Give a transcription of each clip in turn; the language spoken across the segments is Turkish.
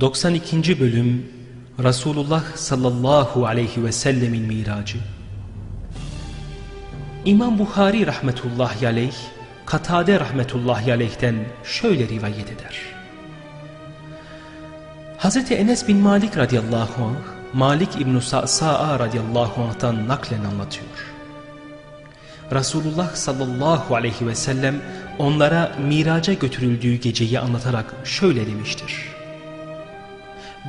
92. Bölüm Resulullah sallallahu aleyhi ve sellemin miracı İmam Bukhari rahmetullahi aleyh Katade rahmetullahi aleyh'ten şöyle rivayet eder. Hazreti Enes bin Malik radıyallahu anh Malik İbn-i Sa'sa'a radıyallahu anh'tan naklen anlatıyor. Resulullah sallallahu aleyhi ve sellem onlara miraca götürüldüğü geceyi anlatarak şöyle demiştir.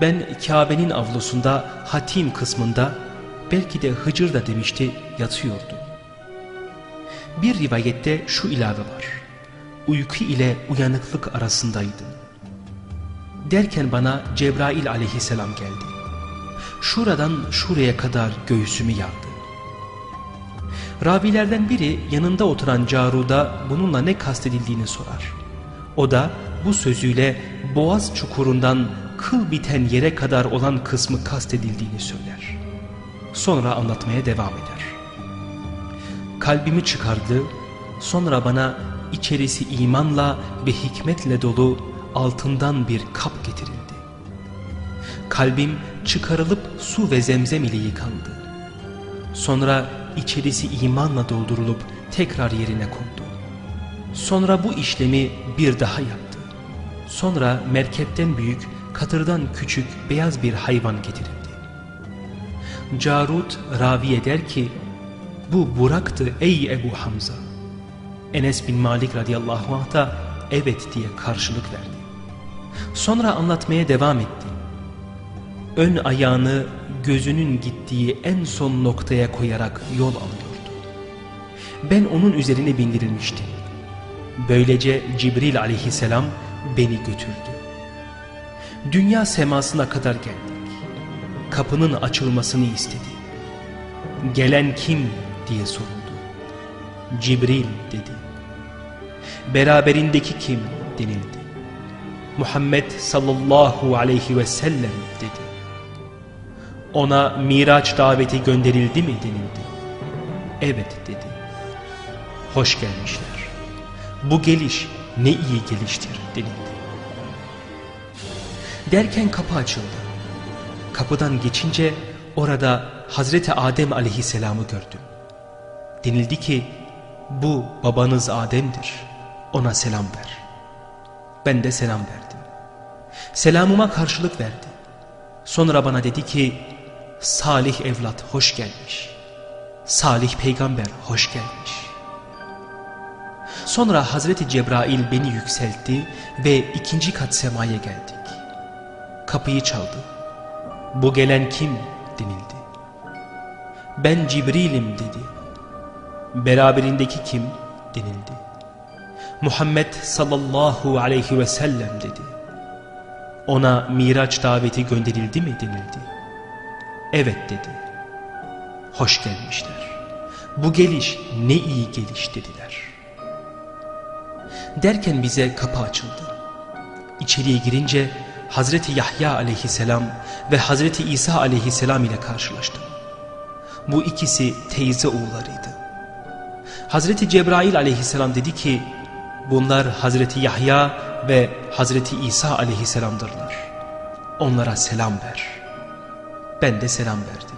Ben Kabe'nin avlusunda hatim kısmında belki de Hıcır da demişti yatıyordu. Bir rivayette şu ilave var. Uyku ile uyanıklık arasındaydım. Derken bana Cebrail aleyhisselam geldi. Şuradan şuraya kadar göğsümü yardı. Ravilerden biri yanında oturan Caruda bununla ne kastedildiğini sorar. O da bu sözüyle boğaz çukurundan kıl biten yere kadar olan kısmı kastedildiğini söyler. Sonra anlatmaya devam eder. Kalbimi çıkardı, sonra bana içerisi imanla ve hikmetle dolu altından bir kap getirildi. Kalbim çıkarılıp su ve zemzem ile yıkandı. Sonra içerisi imanla doldurulup tekrar yerine kondu. Sonra bu işlemi bir daha yaptı. Sonra merkepten büyük, katırdan küçük beyaz bir hayvan getirildi. Carut ravi eder ki, bu Burak'tı ey Ebu Hamza. Enes bin Malik radıyallahu anh da evet diye karşılık verdi. Sonra anlatmaya devam etti. Ön ayağını gözünün gittiği en son noktaya koyarak yol alıyordu. Ben onun üzerine bindirilmiştim. Böylece Cibril aleyhisselam beni götürdü. Dünya semasına kadar geldik. Kapının açılmasını istedi. Gelen kim diye soruldu. Cibril dedi. Beraberindeki kim denildi. Muhammed sallallahu aleyhi ve sellem dedi. Ona Miraç daveti gönderildi mi denildi. Evet dedi. Hoş gelmişler. Bu geliş ne iyi geliştir denildi. Derken kapı açıldı. Kapıdan geçince orada Hazreti Adem aleyhisselamı gördüm. Denildi ki bu babanız Adem'dir. Ona selam ver. Ben de selam verdim. Selamıma karşılık verdi. Sonra bana dedi ki Salih evlat hoş gelmiş. Salih peygamber hoş gelmiş. Sonra Hazreti Cebrail beni yükseltti ve ikinci kat semaya geldik. Kapıyı çaldı. Bu gelen kim denildi. Ben Cibril'im dedi. Beraberindeki kim denildi. Muhammed sallallahu aleyhi ve sellem dedi. Ona Miraç daveti gönderildi mi denildi. Evet dedi. Hoş gelmişler. Bu geliş ne iyi geliş dediler. Derken bize kapı açıldı. İçeriye girince Hazreti Yahya aleyhisselam ve Hazreti İsa aleyhisselam ile karşılaştım. Bu ikisi teyze oğullarıydı. Hazreti Cebrail aleyhisselam dedi ki bunlar Hazreti Yahya ve Hazreti İsa aleyhisselamdırlar. Onlara selam ver. Ben de selam verdim.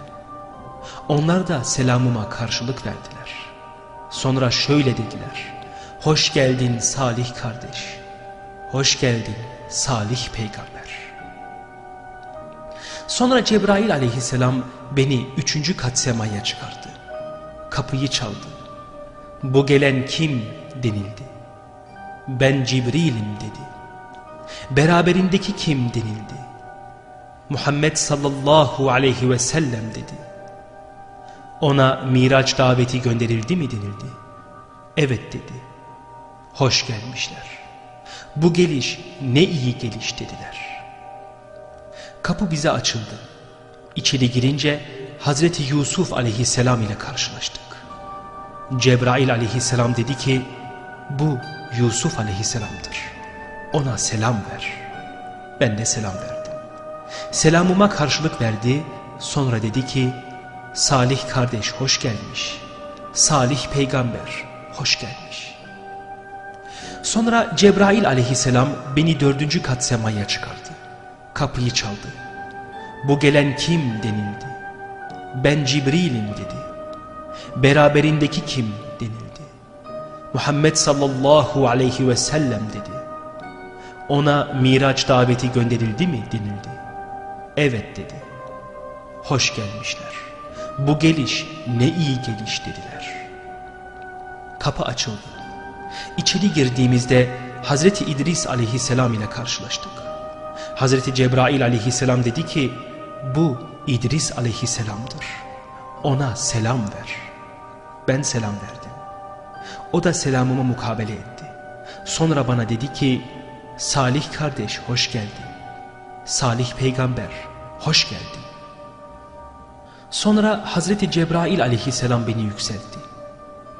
Onlar da selamıma karşılık verdiler. Sonra şöyle dediler. Hoş geldin Salih kardeş. Hoş geldin Salih peygamber. Sonra Cebrail aleyhisselam beni üçüncü kat semaya çıkardı. Kapıyı çaldı. Bu gelen kim denildi. Ben Cibril'im dedi. Beraberindeki kim denildi. Muhammed sallallahu aleyhi ve sellem dedi. Ona Miraç daveti gönderildi mi denildi. Evet dedi. Hoş gelmişler. Bu geliş ne iyi geliş dediler. Kapı bize açıldı. İçeri girince Hazreti Yusuf aleyhisselam ile karşılaştık. Cebrail aleyhisselam dedi ki bu Yusuf aleyhisselamdır. Ona selam ver. Ben de selam verdim. Selamıma karşılık verdi. Sonra dedi ki Salih kardeş hoş gelmiş. Salih peygamber hoş gelmiş. Sonra Cebrail aleyhisselam beni dördüncü kat semaya çıkardı. Kapıyı çaldı. Bu gelen kim denildi. Ben Cibril'im dedi. Beraberindeki kim denildi. Muhammed sallallahu aleyhi ve sellem dedi. Ona Miraç daveti gönderildi mi denildi. Evet dedi. Hoş gelmişler. Bu geliş ne iyi geliş dediler. Kapı açıldı. İçeri girdiğimizde Hazreti İdris aleyhisselam ile karşılaştık. Hazreti Cebrail aleyhisselam dedi ki bu İdris aleyhisselamdır. Ona selam ver. Ben selam verdim. O da selamımı mukabele etti. Sonra bana dedi ki Salih kardeş hoş geldin. Salih peygamber hoş geldin. Sonra Hazreti Cebrail aleyhisselam beni yükseltti.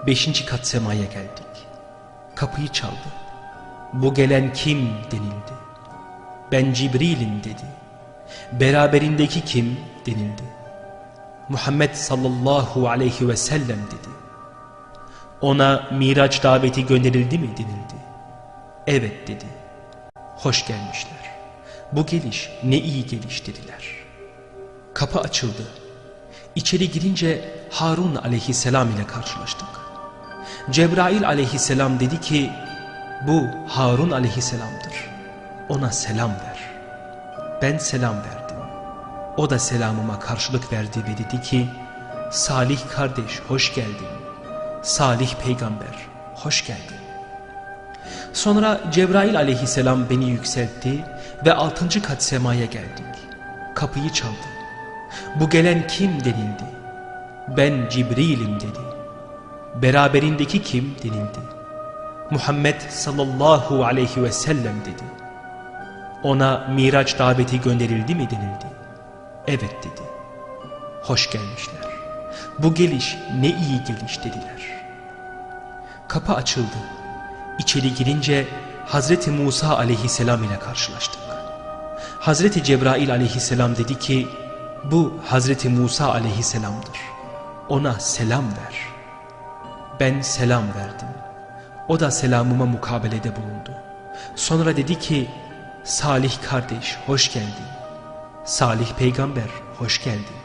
Beşinci kat semaya geldik. Kapıyı çaldı. Bu gelen kim denildi. Ben Cibril'im dedi. Beraberindeki kim denildi. Muhammed sallallahu aleyhi ve sellem dedi. Ona Miraç daveti gönderildi mi denildi. Evet dedi. Hoş gelmişler. Bu geliş ne iyi geliş dediler. Kapı açıldı. İçeri girince Harun aleyhisselam ile karşılaştık. Cebrail aleyhisselam dedi ki bu Harun aleyhisselamdır. Ona selam ver. Ben selam verdim. O da selamıma karşılık verdi ve dedi ki Salih kardeş hoş geldin. Salih peygamber hoş geldin. Sonra Cebrail aleyhisselam beni yükseltti ve altıncı kat semaya geldik. Kapıyı çaldı. Bu gelen kim denildi. Ben Cibril'im dedi. Beraberindeki kim denildi. Muhammed sallallahu aleyhi ve sellem dedi. Ona Miraç daveti gönderildi mi denildi. Evet dedi. Hoş gelmişler. Bu geliş ne iyi geliş dediler. Kapı açıldı. İçeri girince Hazreti Musa aleyhisselam ile karşılaştık. Hazreti Cebrail aleyhisselam dedi ki bu Hazreti Musa aleyhisselamdır. Ona selam ver. Ben selam verdim. O da selamıma mukabelede bulundu. Sonra dedi ki Salih kardeş hoş geldin. Salih peygamber hoş geldin.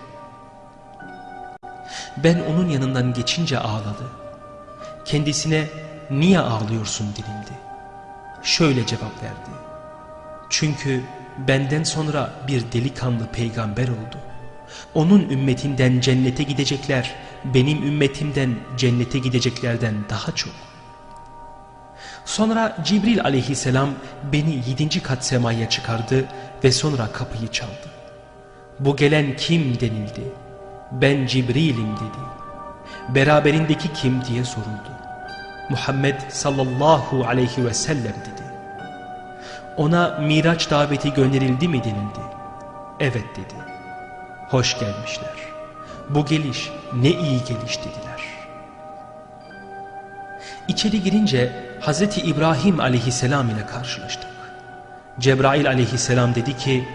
Ben onun yanından geçince ağladı. Kendisine niye ağlıyorsun denildi. Şöyle cevap verdi. Çünkü benden sonra bir delikanlı peygamber oldu. Onun ümmetinden cennete gidecekler, benim ümmetimden cennete gideceklerden daha çok. Sonra Cibril aleyhisselam beni yedinci kat semaya çıkardı ve sonra kapıyı çaldı. Bu gelen kim denildi. Ben Cibril'im dedi. Beraberindeki kim diye soruldu. Muhammed sallallahu aleyhi ve sellem dedi. Ona Miraç daveti gönderildi mi denildi. Evet dedi. Hoş gelmişler. Bu geliş ne iyi geliş dediler. İçeri girince Hazreti İbrahim aleyhisselam ile karşılaştık. Cebrail aleyhisselam dedi ki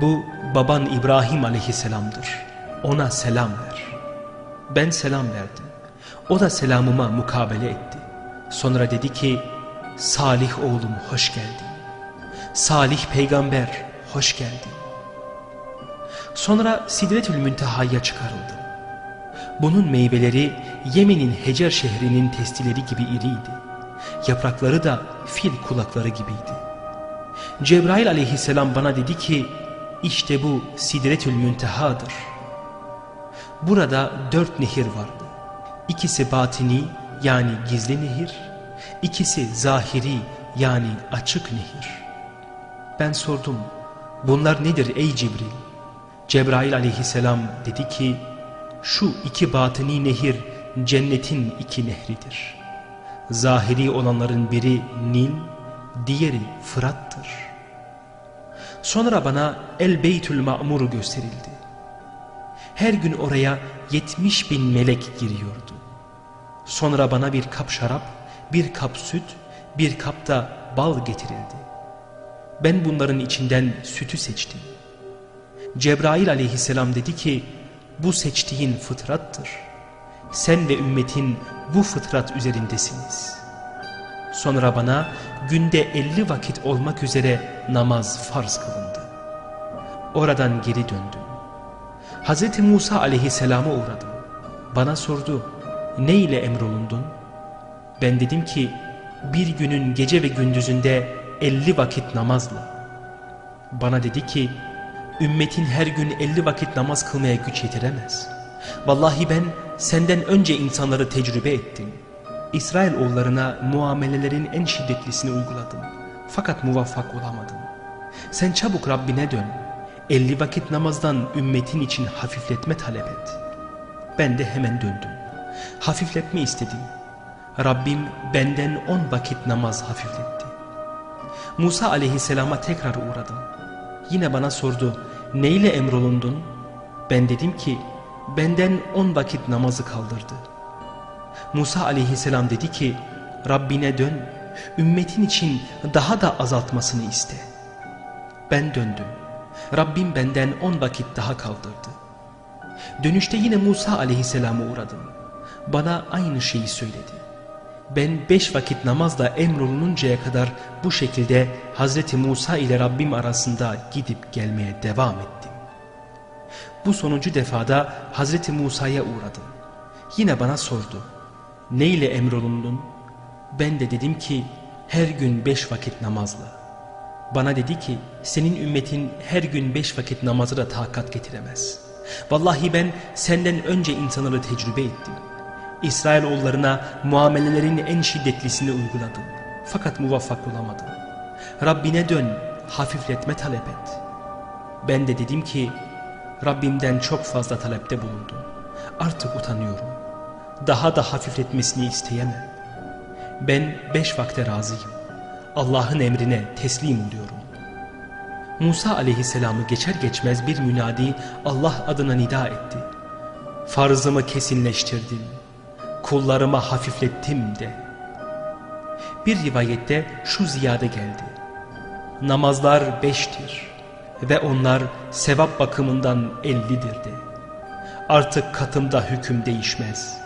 bu baban İbrahim aleyhisselamdır. Ona selam ver. Ben selam verdim. O da selamıma mukabele etti. Sonra dedi ki Salih oğlum hoş geldin. Salih peygamber hoş geldin. Sonra Sidretül Münteha'ya çıkarıldım. Bunun meyveleri Yemen'in Hecer şehrinin testileri gibi iriydi. Yaprakları da fil kulakları gibiydi. Cebrail aleyhisselam bana dedi ki işte bu Sidretül Münteha'dır. Burada dört nehir vardı. İkisi batini yani gizli nehir, ikisi zahiri yani açık nehir. Ben sordum bunlar nedir ey Cibril? Cebrail aleyhisselam dedi ki şu iki batini nehir cennetin iki nehridir. Zahiri olanların biri Nil, diğeri Fırat'tır. Sonra bana El Beytül Ma'mur gösterildi. Her gün oraya yetmiş bin melek giriyordu. Sonra bana bir kap şarap, bir kap süt, bir kap da bal getirildi. Ben bunların içinden sütü seçtim. Cebrail aleyhisselam dedi ki bu seçtiğin fıtrattır. Sen ve ümmetin bu fıtrat üzerindesiniz. Sonra bana günde elli vakit olmak üzere namaz farz kılındı. oradan geri döndüm. Hz. Musa aleyhisselama uğradım. Bana sordu, ne ile emrolundun? Ben dedim ki, bir günün gece ve gündüzünde elli vakit namazla. Bana dedi ki, ümmetin her gün elli vakit namaz kılmaya güç yetiremez. Vallahi ben senden önce insanları tecrübe ettim. İsrail oğullarına muamelelerin en şiddetlisini uyguladım. Fakat muvaffak olamadım. Sen çabuk Rabbine dön. Elli vakit namazdan ümmetin için hafifletme talep et. Ben de hemen döndüm. Hafifletme istedim. Rabbim benden on vakit namaz hafifletti. Musa aleyhisselama tekrar uğradım. Yine bana sordu, neyle emrolundun? Ben dedim ki, benden on vakit namazı kaldırdı. Musa aleyhisselam dedi ki, Rabbine dön, ümmetin için daha da azaltmasını iste. Ben döndüm. Rabbim benden on vakit daha kaldırdı. Dönüşte yine Musa aleyhisselama uğradım. Bana aynı şeyi söyledi. Ben beş vakit namazla emrolununcaya kadar bu şekilde Hazreti Musa ile Rabbim arasında gidip gelmeye devam ettim. Bu sonuncu defada Hazreti Musa'ya uğradım. Yine bana sordu. Ne ile emrolundun? Ben de dedim ki her gün beş vakit namazla. Bana dedi ki senin ümmetin her gün beş vakit namazı da takat getiremez. Vallahi ben senden önce insanları tecrübe ettim. İsrailoğullarına muamelelerin en şiddetlisini uyguladım. Fakat muvaffak olamadım. Rabbine dön, hafifletme talep et. Ben de dedim ki Rabbimden çok fazla talepte bulundum. Artık utanıyorum. Daha da hafifletmesini isteyemem. Ben beş vakte razıyım. Allah'ın emrine teslim oluyorum. Musa aleyhisselamı geçer geçmez bir münadi Allah adına nida etti. Farzımı kesinleştirdim. Kullarıma hafiflettim de. Bir rivayette şu ziyade geldi. Namazlar beştir ve onlar sevap bakımından ellidir de. Artık katımda hüküm değişmez.''